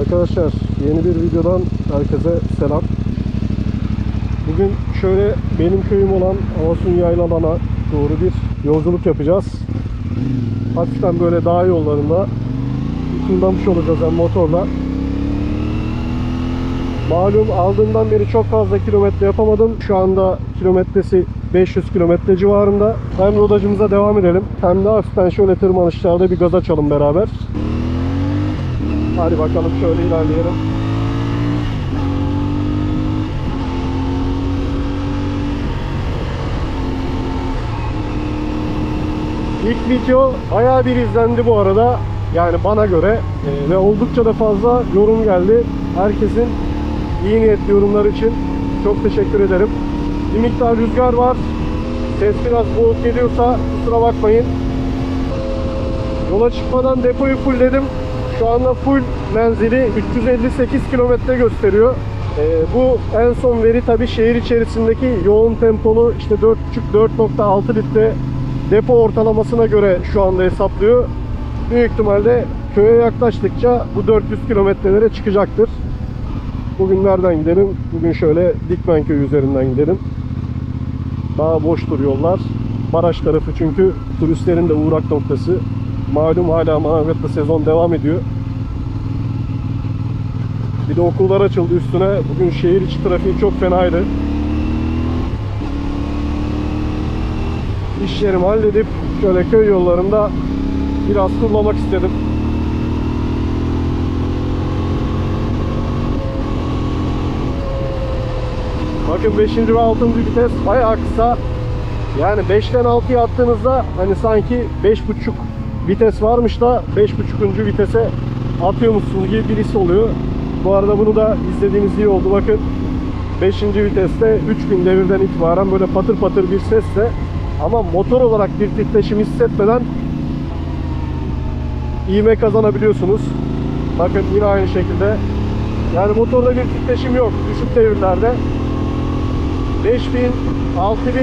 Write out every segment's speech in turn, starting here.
Arkadaşlar yeni bir videodan herkese selam. Bugün şöyle benim köyüm olan Avasun Yaylalan'a doğru bir yolculuk yapacağız. Hafiften böyle dağ yollarında ışınlamış olacağız hem motorla. Malum aldığımdan beri çok fazla kilometre yapamadım. Şu anda kilometresi 500 kilometre civarında. Hem rodajımıza devam edelim. Hem de hafiften şöyle tırmanışlarda bir gaz açalım beraber. Hadi bakalım şöyle ilerleyelim. İlk video bayağı bir izlendi bu arada. Yani bana göre e, ve oldukça da fazla yorum geldi. Herkesin iyi niyetli yorumları için çok teşekkür ederim. Bir miktar rüzgar var. Ses biraz boğuk geliyorsa kusura bakmayın. Yola çıkmadan depoyu fullledim. Şu anda full menzili 358 kilometre gösteriyor. Ee, bu en son veri tabi şehir içerisindeki yoğun tempolu işte 4.5-4.6 litre depo ortalamasına göre şu anda hesaplıyor. Büyük ihtimalle köye yaklaştıkça bu 400 kilometrelere çıkacaktır. Bugün nereden gidelim? Bugün şöyle Dikmen köyü üzerinden gidelim. Daha boştur yollar. Baraj tarafı çünkü turistlerin de uğrak noktası. Malum hala Manavgat'ta sezon devam ediyor. Bir de okullar açıldı üstüne. Bugün şehir içi trafiği çok fenaydı. İşlerimi halledip şöyle köy yollarında biraz turlamak istedim. Bakın 5. ve 6. vites bayağı kısa. Yani 5'ten 6'ya attığınızda hani sanki 5.5 vites varmış da 5.5. vitese atıyormuşsunuz gibi bir his oluyor. Bu arada bunu da izlediğiniz iyi oldu. Bakın 5. viteste 3000 devirden itibaren böyle patır patır bir sesle ama motor olarak bir titreşim hissetmeden ivme kazanabiliyorsunuz. Bakın yine aynı şekilde. Yani motorda bir titreşim yok düşük devirlerde. 5000, 6000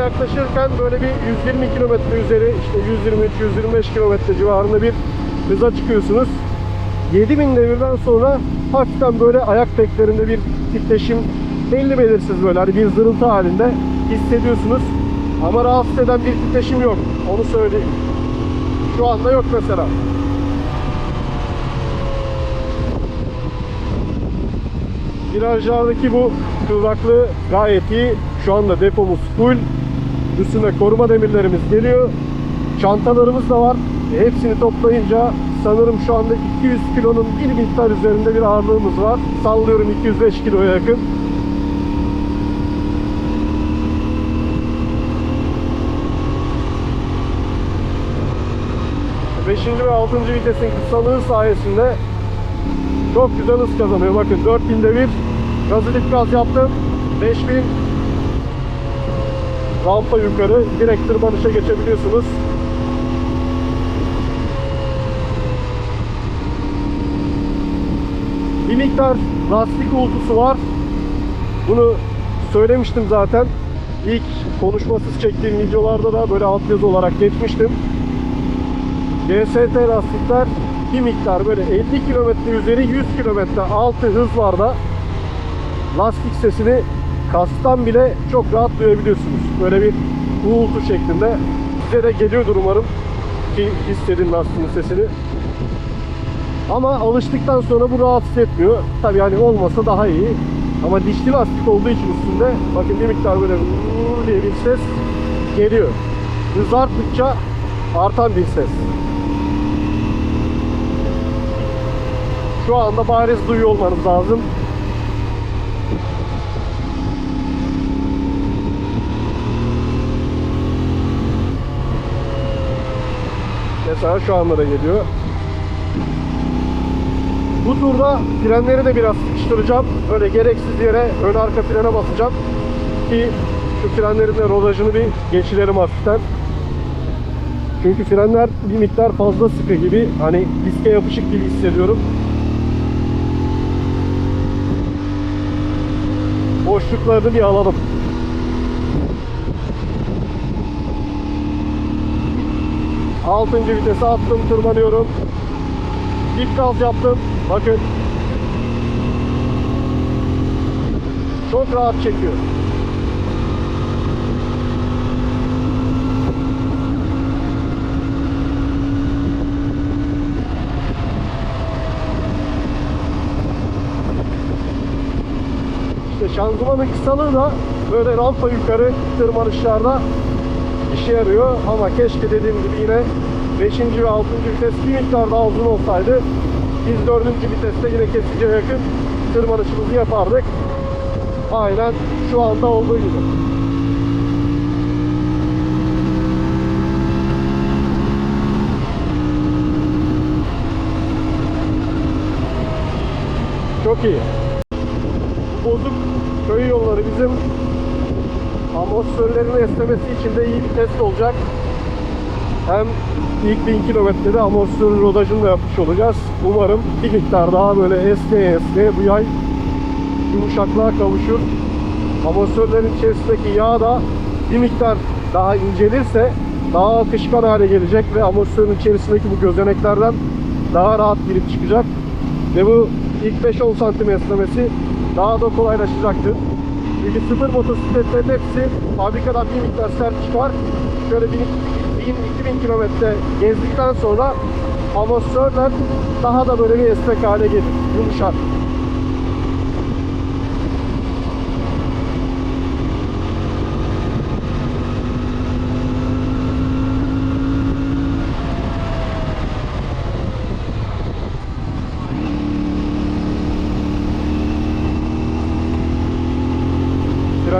yaklaşırken böyle bir 120 kilometre üzeri işte 123-125 kilometre civarında bir hıza çıkıyorsunuz. 7000 devirden sonra hafiften böyle ayak teklerinde bir titreşim belli belirsiz böyle hani bir zırıltı halinde hissediyorsunuz. Ama rahatsız eden bir titreşim yok. Onu söyleyeyim. Şu anda yok mesela. Virajlardaki bu kıvraklığı gayet iyi. Şu anda depomuz full. Üstüne koruma demirlerimiz geliyor. Çantalarımız da var. Hepsini toplayınca sanırım şu anda 200 kilonun bir miktar üzerinde bir ağırlığımız var. Sallıyorum 205 kiloya yakın. Beşinci ve 6. vitesin kısalığı sayesinde çok güzel hız kazanıyor. Bakın 4000'de bir gazı dip gaz yaptım. 5000 rampa yukarı direkt tırmanışa geçebiliyorsunuz. Bir miktar lastik uğultusu var. Bunu söylemiştim zaten. İlk konuşmasız çektiğim videolarda da böyle altyazı olarak geçmiştim. GST lastikler bir miktar böyle 50 kilometre üzeri 100 kilometre altı hızlarda lastik sesini kastan bile çok rahat duyabiliyorsunuz. Böyle bir uğultu şeklinde. Size de geliyordur umarım ki hissedin lastiğin sesini. Ama alıştıktan sonra bu rahatsız etmiyor. Tabi yani olmasa daha iyi. Ama dişli lastik olduğu için üstünde bakın bir miktar böyle diye bir ses geliyor. Hız arttıkça artan bir ses. Şu anda bariz duyuyor olmanız lazım. Mesela şu anda da geliyor. Bu turda frenleri de biraz sıkıştıracağım. Öyle gereksiz yere ön arka frene basacağım. Ki şu frenlerin de rodajını bir geçirelim hafiften. Çünkü frenler bir miktar fazla sıkı gibi. Hani diske yapışık gibi hissediyorum. boşluklarını bir alalım. Altıncı vitese attım, tırmanıyorum. İlk gaz yaptım. Bakın. Çok rahat çekiyor. İşte şanzımanın kısalığı da böyle rampa yukarı tırmanışlarda işe yarıyor ama keşke dediğim gibi yine 5. ve 6. vites bir miktar daha uzun olsaydı biz 4. viteste yine kesiciye yakın tırmanışımızı yapardık. Aynen şu anda olduğu gibi. Çok iyi. Bozuk köy yolları bizim amortisörlerin esnemesi için de iyi bir test olacak. Hem ilk 1000 kilometrede amortisörün rodajını da yapmış olacağız. Umarım bir miktar daha böyle esneye esneye bu yay yumuşaklığa kavuşur. Amortisörlerin içerisindeki yağ da bir miktar daha incelirse daha akışkan hale gelecek ve amortisörün içerisindeki bu gözeneklerden daha rahat girip çıkacak. Ve bu ilk 5-10 santim esnemesi daha da kolaylaşacaktır. Çünkü sıfır motosikletlerin hepsi fabrikadan bir miktar sert çıkar. Şöyle 1000-2000 kilometre gezdikten sonra amortisörler daha da böyle bir esnek hale gelir, yumuşar.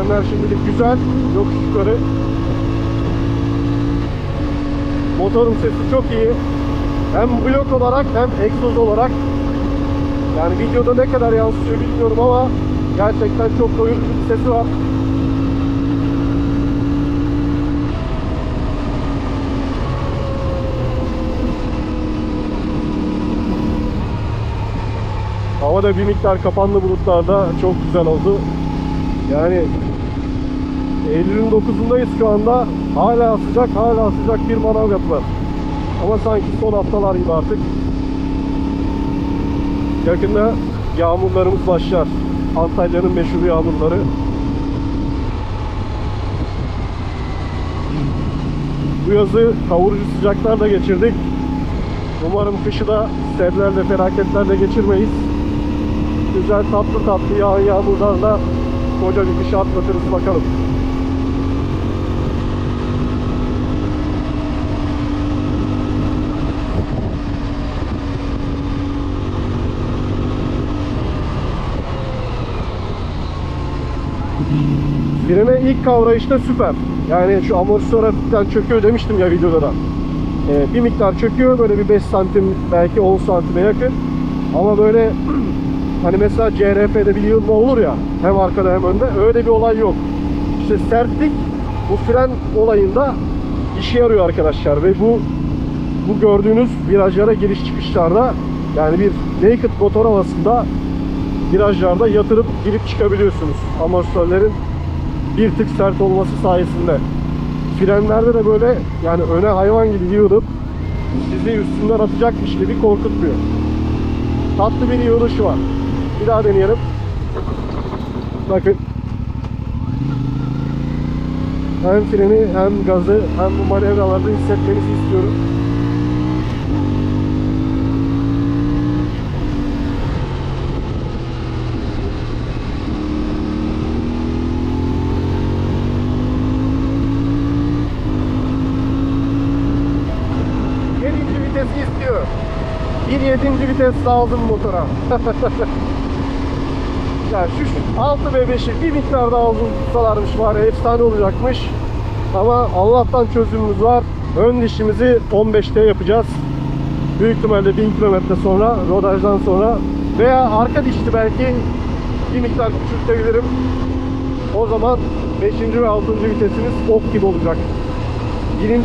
Frenler şimdilik güzel. Yokuş yukarı. Motorun sesi çok iyi. Hem blok olarak hem egzoz olarak. Yani videoda ne kadar yansıyor bilmiyorum ama gerçekten çok doyurucu bir sesi var. Hava da bir miktar kapanlı bulutlarda çok güzel oldu. Yani Eylül'ün 9'undayız şu anda. Hala sıcak, hala sıcak bir manav yapılar. Ama sanki son haftalar gibi artık. Yakında yağmurlarımız başlar. Antalya'nın meşhur yağmurları. Bu yazı kavurucu sıcaklarla geçirdik. Umarım kışı da sellerle, felaketlerle geçirmeyiz. Güzel tatlı tatlı yağan yağmurlarla koca bir kışı atlatırız bakalım. Frene ilk kavrayışta süper. Yani şu amortisör hafiften çöküyor demiştim ya videoda da. Ee, bir miktar çöküyor böyle bir 5 santim belki 10 santime yakın. Ama böyle hani mesela CRF'de bir yığılma olur ya hem arkada hem önde öyle bir olay yok. İşte sertlik bu fren olayında işe yarıyor arkadaşlar ve bu bu gördüğünüz virajlara giriş çıkışlarda yani bir naked motor havasında virajlarda yatırıp girip çıkabiliyorsunuz amortisörlerin bir tık sert olması sayesinde. Frenlerde de böyle yani öne hayvan gibi yığılıp sizi üstünden atacakmış gibi korkutmuyor. Tatlı bir yığılışı var. Bir daha deneyelim. Bakın. Hem freni hem gazı hem bu manevralarda hissetmenizi istiyorum. 7. vites saldım motora. yani şu 6 ve 5'i bir miktar daha uzun tutsalarmış var ya efsane olacakmış. Ama Allah'tan çözümümüz var. Ön dişimizi 15'te yapacağız. Büyük ihtimalle 1000 kilometre sonra, rodajdan sonra veya arka dişti belki bir miktar küçültebilirim. O zaman 5. ve 6. vitesimiz ok gibi olacak.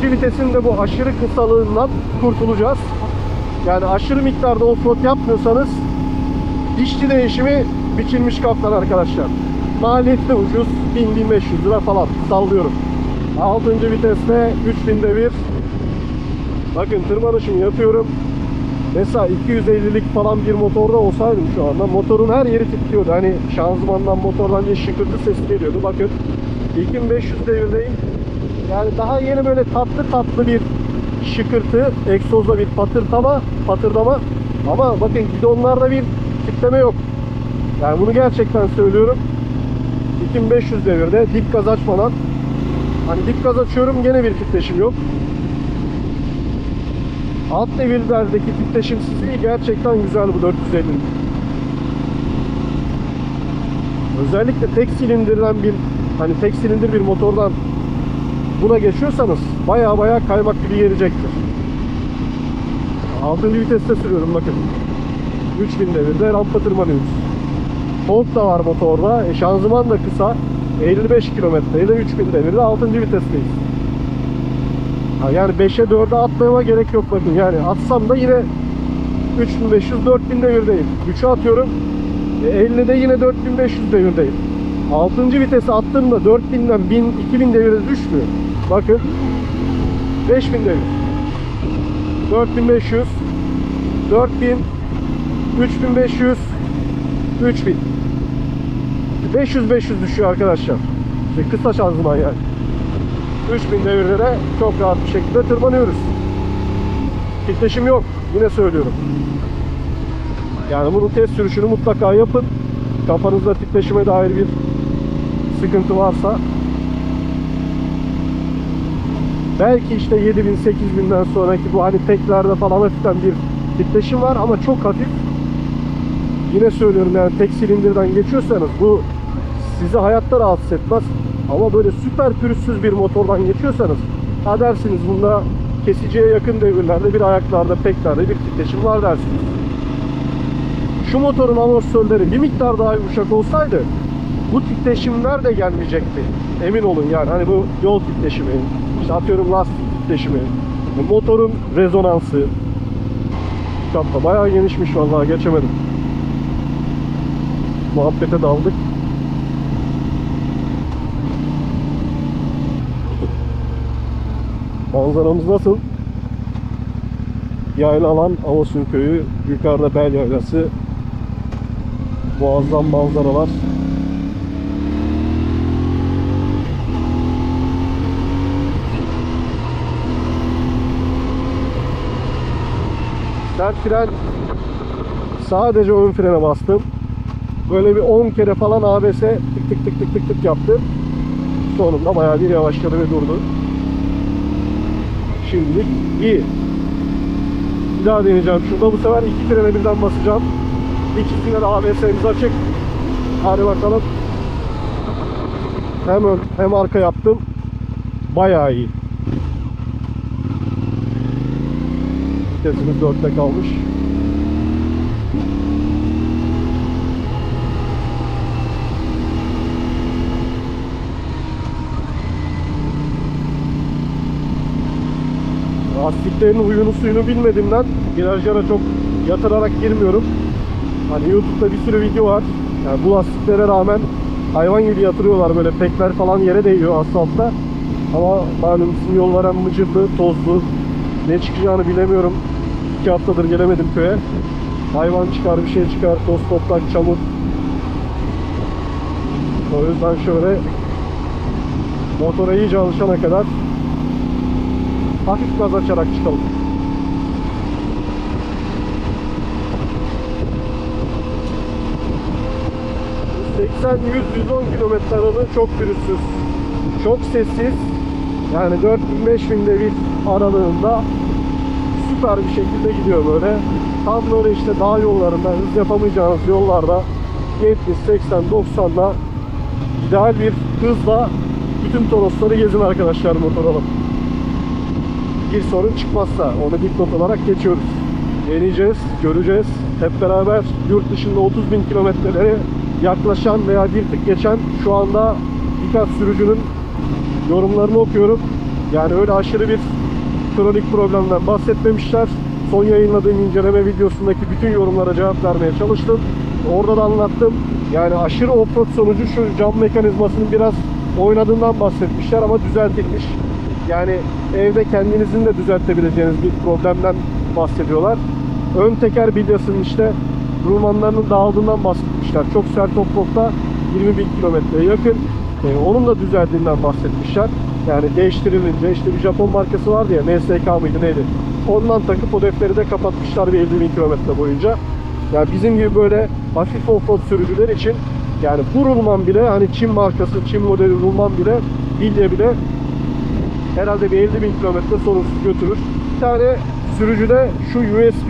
1. vitesin de bu aşırı kısalığından kurtulacağız. Yani aşırı miktarda offroad yapmıyorsanız dişli değişimi biçilmiş kaptan arkadaşlar. maliyeti de ucuz. 1000-1500 lira falan sallıyorum. 6. viteste 3000 devir. Bakın tırmanışımı yapıyorum. Mesela 250'lik falan bir motorda olsaydım şu anda motorun her yeri titriyordu. Hani şanzımandan motordan bir şıkırtı sesi geliyordu. Bakın 2500 devirdeyim. Yani daha yeni böyle tatlı tatlı bir şıkırtı, egzozda bir patırtama, patırdama. Ama bakın gidonlarda bir titreme yok. Yani bunu gerçekten söylüyorum. 2500 devirde dip gaz açmadan hani dip gaz açıyorum gene bir titreşim yok. Alt devirlerdeki titreşimsizliği gerçekten güzel bu 450'nin. Özellikle tek silindirden bir hani tek silindir bir motordan buna geçiyorsanız baya baya kaymak gibi gelecektir. 6. viteste sürüyorum bakın. 3000 devirde rampa tırmanıyoruz. Tork da var motorda. E, şanzıman da kısa. 55 kilometreyle 3000 devirde 6. vitesteyiz. Yani 5'e 4'e atmama gerek yok bakın. Yani atsam da yine 3500-4000 devirdeyim. 3'e atıyorum. E, 50'de yine 4500 devirdeyim. 6. vitese attığımda 4000'den 1000 2000 devire düşmüyor. Bakın 5000 devir. 4500 4000 3500 3000 500 500 düşüyor arkadaşlar. İşte kısa şanzıman yani. 3000 devirde de çok rahat bir şekilde tırmanıyoruz. Titreşim yok. Yine söylüyorum. Yani bunun test sürüşünü mutlaka yapın. Kafanızda titreşime dair bir sıkıntı varsa belki işte 7000 8000'den sonraki bu hani teklerde falan hafiften bir titreşim var ama çok hafif. Yine söylüyorum yani tek silindirden geçiyorsanız bu sizi hayatta rahatsız etmez. Ama böyle süper pürüzsüz bir motordan geçiyorsanız ha dersiniz bunda kesiciye yakın devirlerde bir ayaklarda peklerde bir titreşim var dersiniz. Şu motorun amortisörleri bir miktar daha yumuşak olsaydı bu titreşimler de gelmeyecekti. Emin olun yani hani bu yol titreşimi, işte atıyorum lastik titreşimi, motorun rezonansı. Kapta bayağı genişmiş vallahi geçemedim. Muhabbete daldık. Manzaramız nasıl? Yayla alan Avasun köyü, yukarıda Bel Yaylası. Muazzam manzaralar. Sert fren sadece ön frene bastım. Böyle bir 10 kere falan ABS tık tık tık tık tık tık yaptı. Sonunda bayağı bir yavaşladı ve durdu. Şimdilik iyi. Bir daha deneyeceğim. Şurada bu sefer iki frene birden basacağım. İkisinde de ABS'miz açık. Hadi bakalım. Hem ön hem arka yaptım. Bayağı iyi. Vitesimiz 4'te kalmış. Lastiklerin huyunu suyunu bilmediğimden virajlara çok yatırarak girmiyorum. Hani YouTube'da bir sürü video var. Yani bu lastiklere rağmen hayvan gibi yatırıyorlar böyle pekler falan yere değiyor asfaltta. Ama malum bizim yollar hem mıcırlı, tozlu. Ne çıkacağını bilemiyorum. İki haftadır gelemedim köye. Hayvan çıkar, bir şey çıkar, toz, toprak, çamur. O yüzden şöyle motora iyice alışana kadar hafif gaz açarak çıkalım. ...80, 100, 110 kilometre aralığı çok pürüzsüz. Çok sessiz. Yani 4000-5000 devir aralığında süper bir şekilde gidiyor böyle. Tam böyle işte dağ yollarında, hız yapamayacağınız yollarda 70, 80, 90'da ideal bir hızla bütün Torosları gezin arkadaşlar motor alıp bir sorun çıkmazsa onu dipnot olarak geçiyoruz. Deneyeceğiz, göreceğiz. Hep beraber yurt dışında 30 bin kilometrelere yaklaşan veya bir tık geçen şu anda birkaç sürücünün yorumlarını okuyorum. Yani öyle aşırı bir kronik problemden bahsetmemişler. Son yayınladığım inceleme videosundaki bütün yorumlara cevap vermeye çalıştım. Orada da anlattım. Yani aşırı offroad sonucu şu cam mekanizmasının biraz oynadığından bahsetmişler ama düzeltilmiş. Yani evde kendinizin de düzeltebileceğiniz bir problemden bahsediyorlar. Ön teker bilyasının işte rulmanlarının dağıldığından bahsetmişler. Çok sert offroad'da 20 bin kilometreye yakın. Ee, onun da düzeldiğinden bahsetmişler. Yani değiştirilince işte bir Japon markası vardı ya NSK mıydı neydi? Ondan takıp o defteri de kapatmışlar bir 50 bin kilometre boyunca. Yani bizim gibi böyle hafif offroad sürücüler için yani bu rulman bile hani Çin markası, Çin modeli rulman bile bilye bile herhalde bir 50 bin kilometre sorunsuz götürür. Bir tane sürücüde şu USB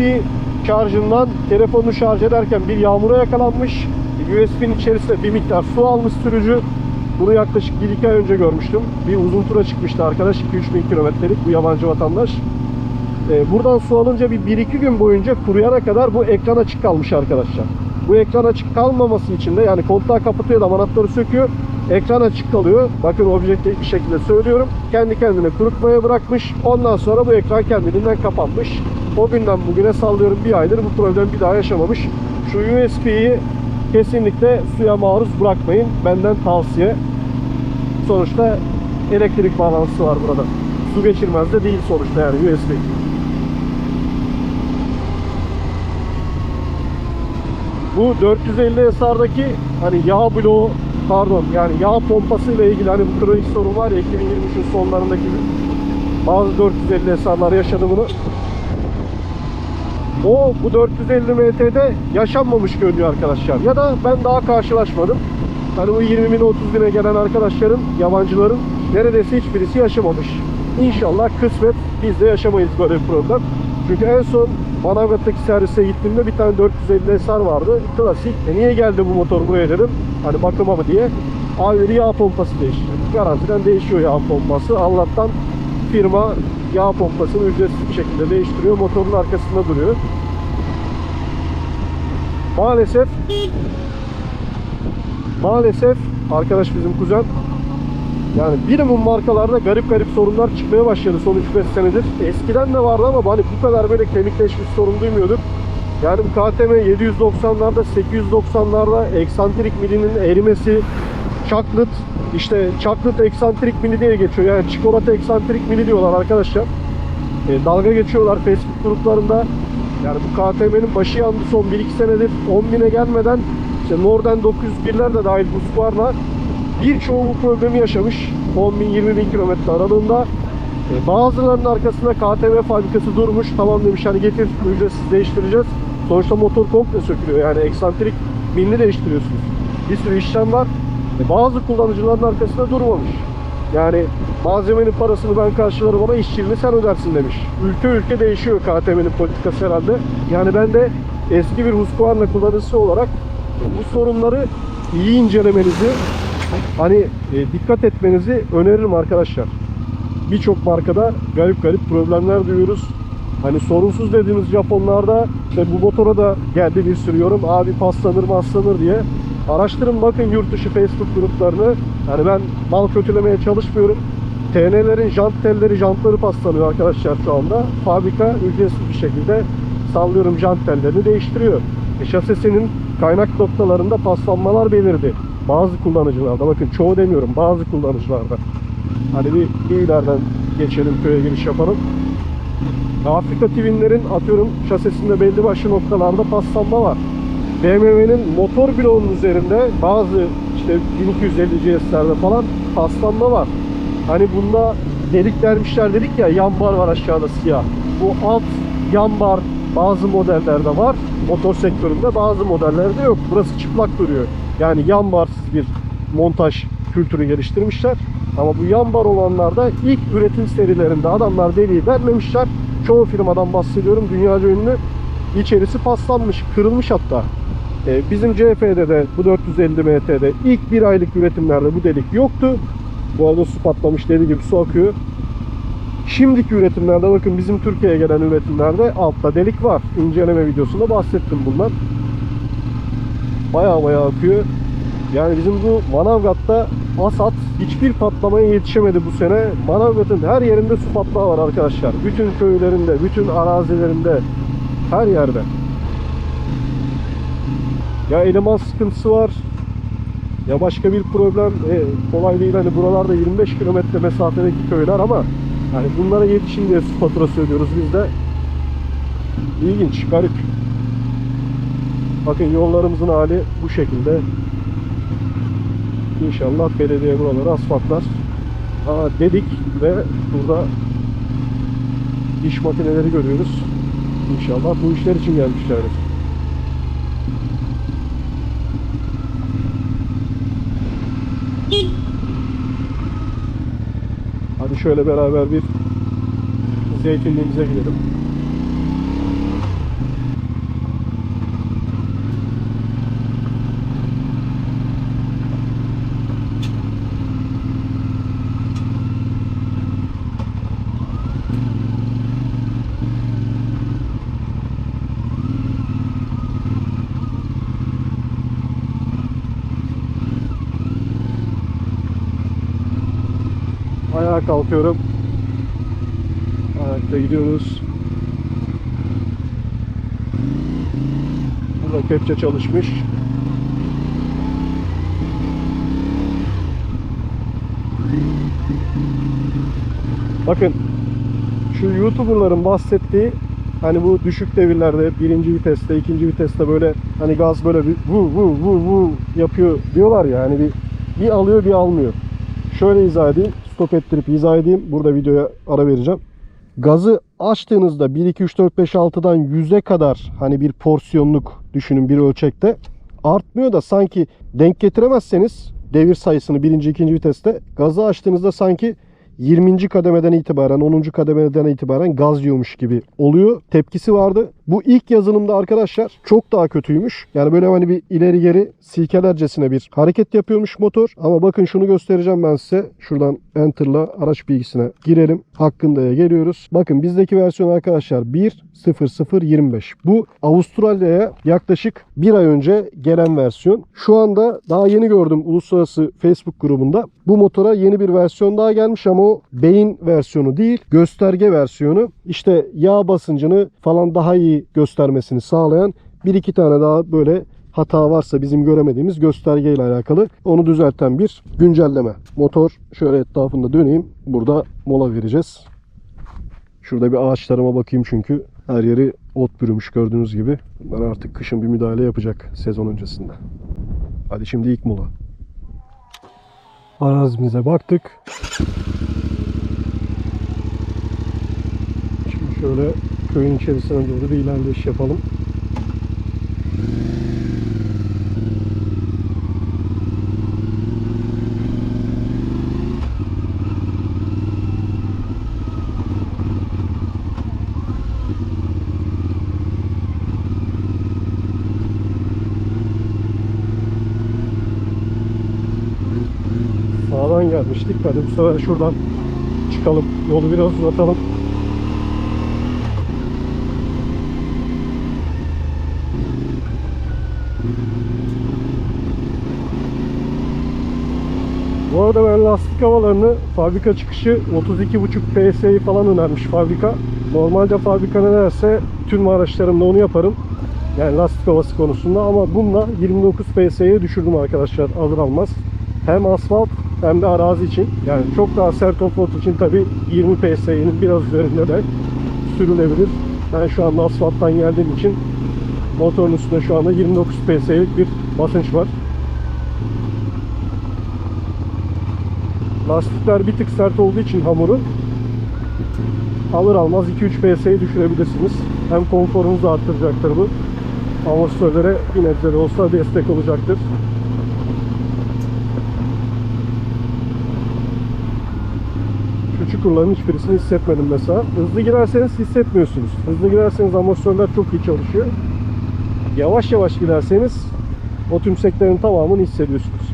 şarjından telefonunu şarj ederken bir yağmura yakalanmış. USB'nin içerisinde bir miktar su almış sürücü. Bunu yaklaşık 1-2 ay önce görmüştüm. Bir uzun tura çıkmıştı arkadaş 2-3 bin kilometrelik bu yabancı vatandaş. Ee, buradan su alınca bir 1-2 gün boyunca kuruyana kadar bu ekran açık kalmış arkadaşlar. Bu ekran açık kalmaması için de yani kontağı kapatıyor da anahtarı söküyor. Ekran açık kalıyor. Bakın objektif bir şekilde söylüyorum. Kendi kendine kurutmaya bırakmış. Ondan sonra bu ekran kendiliğinden kapanmış. O günden bugüne sallıyorum bir aydır bu problem bir daha yaşamamış. Şu USB'yi kesinlikle suya maruz bırakmayın. Benden tavsiye. Sonuçta elektrik bağlantısı var burada. Su geçirmez de değil sonuçta yani USB. Bu 450 SR'daki hani yağ bloğu pardon yani yağ pompası ile ilgili hani bu kronik sorun var ya 2023'ün sonlarındaki bazı 450 SR'lar yaşadı bunu. O bu 450 MT'de yaşanmamış görünüyor arkadaşlar. Ya da ben daha karşılaşmadım. Hani bu 20 bin 30 bine gelen arkadaşların, yabancıların neredeyse hiçbirisi yaşamamış. İnşallah kısmet biz de yaşamayız böyle bir problem. Çünkü en son Manavgat'taki servise gittiğimde bir tane 450 SR vardı. Klasik. E niye geldi bu motor buraya dedim. Hani bakıma mı diye. Abi yağ pompası değişiyor. Garantiden değişiyor yağ pompası. Allah'tan firma yağ pompasını ücretsiz bir şekilde değiştiriyor. Motorun arkasında duruyor. Maalesef maalesef arkadaş bizim kuzen yani minimum markalarda garip garip sorunlar çıkmaya başladı son 3-5 senedir. Eskiden de vardı ama hani bu kadar böyle kemikleşmiş sorun duymuyorduk. Yani bu KTM 790'larda, 890'larda eksantrik milinin erimesi, chocolate, işte chocolate eksantrik mili diye geçiyor. Yani çikolata eksantrik mili diyorlar arkadaşlar. E, dalga geçiyorlar Facebook gruplarında. Yani bu KTM'nin başı yandı son 1-2 senedir 10 bine gelmeden işte Norden 901'ler de dahil bu Squar'la birçoğu bu problemi yaşamış. 10 bin 20 bin kilometre aralığında. E, bazılarının arkasında KTM fabrikası durmuş. Tamam demiş hani getir ücretsiz değiştireceğiz. Sonuçta motor komple sökülüyor. Yani eksantrik milini değiştiriyorsunuz. Bir sürü işlem var. Bazı kullanıcıların arkasında durmamış. Yani malzemenin parasını ben karşılarım ama işçiliğini sen ödersin demiş. Ülke ülke değişiyor KTM'nin politikası herhalde. Yani ben de eski bir Husqvarna kullanıcısı olarak bu sorunları iyi incelemenizi, hani e, dikkat etmenizi öneririm arkadaşlar. Birçok markada garip garip problemler duyuyoruz. Hani sorunsuz dediğimiz Japonlarda işte bu motora da geldi bir sürü yorum. Abi paslanır maslanır diye. Araştırın bakın yurt dışı Facebook gruplarını. Yani ben mal kötülemeye çalışmıyorum. TN'lerin jant telleri, jantları paslanıyor arkadaşlar şu anda. Fabrika ücretsiz bir şekilde sallıyorum jant tellerini değiştiriyor. E, şasisinin kaynak noktalarında paslanmalar belirdi. Bazı kullanıcılarda bakın çoğu demiyorum bazı kullanıcılarda. Hani bir, ileriden geçelim köye giriş yapalım. Afrika Twin'lerin atıyorum şasisinde belli başlı noktalarda paslanma var. BMW'nin motor bloğunun üzerinde bazı işte 1250 GS'lerde falan paslanma var. Hani bunda delik vermişler dedik ya yan bar var aşağıda siyah. Bu alt yan bar bazı modellerde var. Motor sektöründe bazı modellerde yok. Burası çıplak duruyor. Yani yan barsız bir montaj kültürü geliştirmişler. Ama bu yan bar olanlarda ilk üretim serilerinde adamlar deliği vermemişler. Çoğu firmadan bahsediyorum. Dünyaca ünlü. İçerisi paslanmış, kırılmış hatta. Ee, bizim CF'de de bu 450 MT'de ilk bir aylık üretimlerde bu delik yoktu. Bu arada su patlamış deli gibi su akıyor. Şimdiki üretimlerde bakın bizim Türkiye'ye gelen üretimlerde altta delik var. İnceleme videosunda bahsettim bundan. Baya baya akıyor. Yani bizim bu Manavgat'ta Asat hiçbir patlamaya yetişemedi bu sene. Manavgat'ın her yerinde su patlağı var arkadaşlar. Bütün köylerinde, bütün arazilerinde, her yerde. Ya eleman sıkıntısı var. Ya başka bir problem e, kolay değil hani buralarda 25 kilometre mesafedeki köyler ama hani bunlara yetişin diye faturası ödüyoruz biz de. İlginç, garip. Bakın yollarımızın hali bu şekilde. İnşallah belediye buraları asfaltlar. Aa, dedik ve burada iş makineleri görüyoruz. İnşallah bu işler için gelmişlerdir. Hadi şöyle beraber bir zeytinliğimize gidelim. Ayağa kalkıyorum. Ayakta gidiyoruz. Burada kepçe çalışmış. Bakın şu YouTuber'ların bahsettiği hani bu düşük devirlerde birinci viteste, ikinci viteste böyle hani gaz böyle bir vu vu vu vu yapıyor diyorlar ya hani bir bir alıyor bir almıyor. Şöyle izah edeyim. Stop ettirip izah edeyim. Burada videoya ara vereceğim. Gazı açtığınızda 1, 2, 3, 4, 5, 6'dan 100'e kadar hani bir porsiyonluk düşünün bir ölçekte artmıyor da sanki denk getiremezseniz devir sayısını birinci, ikinci viteste gazı açtığınızda sanki 20. kademeden itibaren 10. kademeden itibaren gaz yiyormuş gibi oluyor. Tepkisi vardı. Bu ilk yazılımda arkadaşlar çok daha kötüymüş. Yani böyle hani bir ileri geri silkelercesine bir hareket yapıyormuş motor. Ama bakın şunu göstereceğim ben size. Şuradan Enter'la araç bilgisine girelim. Hakkında'ya geliyoruz. Bakın bizdeki versiyon arkadaşlar 1.0025. Bu Avustralya'ya yaklaşık bir ay önce gelen versiyon. Şu anda daha yeni gördüm uluslararası Facebook grubunda. Bu motora yeni bir versiyon daha gelmiş ama o beyin versiyonu değil, gösterge versiyonu. İşte yağ basıncını falan daha iyi göstermesini sağlayan bir iki tane daha böyle hata varsa bizim göremediğimiz gösterge ile alakalı onu düzelten bir güncelleme. Motor şöyle etrafında döneyim. Burada mola vereceğiz. Şurada bir ağaçlarıma bakayım çünkü her yeri ot bürümüş gördüğünüz gibi. Ben artık kışın bir müdahale yapacak sezon öncesinde. Hadi şimdi ilk mola. Arazimize baktık. Şimdi şöyle köyün içerisine doğru bir ilerleyiş yapalım. Sağdan gelmiştik. Hadi bu sefer şuradan çıkalım. Yolu biraz uzatalım. Bu arada ben lastik havalarını fabrika çıkışı 32.5 PS'yi falan önermiş fabrika. Normalde fabrika ne derse tüm araçlarımda onu yaparım. Yani lastik havası konusunda ama bununla 29 PS'ye düşürdüm arkadaşlar alır almaz. Hem asfalt hem de arazi için. Yani çok daha sert offroad için tabi 20 PS'nin biraz üzerinde de sürülebilir. Ben şu anda asfalttan geldiğim için motorun üstünde şu anda 29 PS'lik bir basınç var. Lastikler bir tık sert olduğu için hamuru alır almaz 2-3 PS'yi düşürebilirsiniz. Hem konforunuzu arttıracaktır bu. Amortisörlere bir nebze de olsa destek olacaktır. Şu çukurların hiçbirisini hissetmedim mesela. Hızlı girerseniz hissetmiyorsunuz. Hızlı girerseniz amortisörler çok iyi çalışıyor. Yavaş yavaş giderseniz o tümseklerin tamamını hissediyorsunuz.